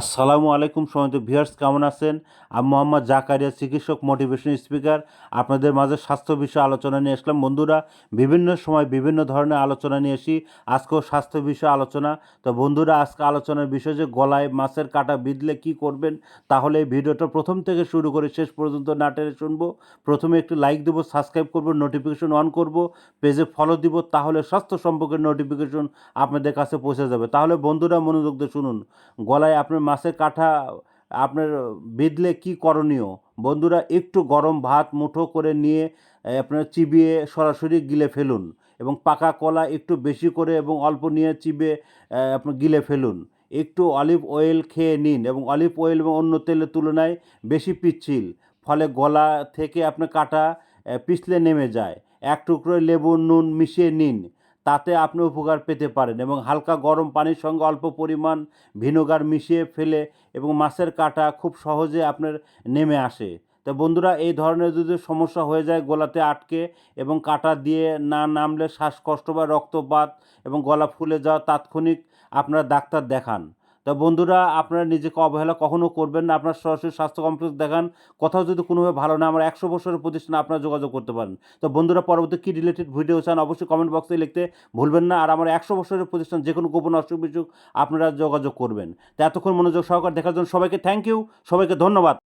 আসসালামু আলাইকুম সমিত ভিউয়ার্স, কেমন আছেন? আমি মোহাম্মদ জাকারিয়া, চিকিৎসক মোটিভেশন স্পিকার আপনাদের মাঝে স্বাস্থ্য বিষয়ে আলোচনা নিয়ে আসলাম। বন্ধুরা, বিভিন্ন সময় বিভিন্ন ধরনের আলোচনা নিয়ে আসি। আজকেও স্বাস্থ্য বিষয়ে আলোচনা। তো বন্ধুরা, আজকে আলোচনার বিষয় যে গলায় মাছের কাটা বিঁধলে কি করবেন? তাহলে এই ভিডিওটা প্রথম থেকে শুরু করে শেষ পর্যন্ত না শুনব। প্রথমে একটু লাইক দেবো সাবস্ক্রাইব করব নোটিফিকেশন অন করব পেজে ফলো দিব, তাহলে স্বাস্থ্য সম্পর্কে নোটিফিকেশন আপনাদের কাছে পৌঁছে যাবে। তাহলে বন্ধুরা মনোযোগ দিয়ে শুনুন। গলায় আপনার মাছের কাঁঠা আপনার বিঁধলে কি করণীয়? বন্ধুরা একটু গরম ভাত মুঠো করে নিয়ে আপনার চিবিয়ে সরাসরি গিলে ফেলুন এবং পাকা কলা একটু বেশি করে এবং অল্প নিয়ে চিবিয়ে এ, আপনার গিলে ফেলুন। একটু অলিভ অয়েল খেয়ে নিন এবং অলিভ অয়েল এবং অন্য তেলের তুলনায় বেশি পিচ্ছিল ফলে গলা থেকে আপনার কাটা পিছলে নেমে যায়। এক টুকরো লেবু নুন মিশিয়ে নিন। তাতে আপনি উপকার পেতে পারেন এবং হালকা গরম পানির সঙ্গে অল্প পরিমাণ ভিনোগার মিশিয়ে ফেলে এবং মাছের কাটা খুব সহজে আপনার নেমে আসে। তো বন্ধুরা, এই ধরনের যদি সমস্যা হয়ে যায় গলাতে আটকে এবং কাটা দিয়ে না নামলে শ্বাসকষ্ট বা রক্তপাত এবং গলা ফুলে যাওয়া তাৎক্ষণিক আপনারা ডাক্তার দেখান। তা বন্ধুরা, আপনারা নিজেকে অবহেলা কখনও করবেন না। আপনার সরাসরি স্বাস্থ্য কমপ্লেক্স দেখান। কোথাও যদি কোনোভাবে ভালো না আমার একশো বছরের প্রতিষ্ঠানে আপনারা যোগাযোগ করতে পারেন। তো বন্ধুরা, পরবর্তী কী রিলেটেড ভিডিও চান, অবশ্যই কমেন্ট বক্সে লিখতে ভুলবেন না। আর আমার একশো বছরের প্রতিষ্ঠান, যে কোনো গোপন অসুখ বিসুখ আপনারা যোগাযোগ করবেন। তো এতক্ষণ মনোযোগ সহকার দেখার জন্য সবাইকে থ্যাংক ইউ সবাইকে ধন্যবাদ।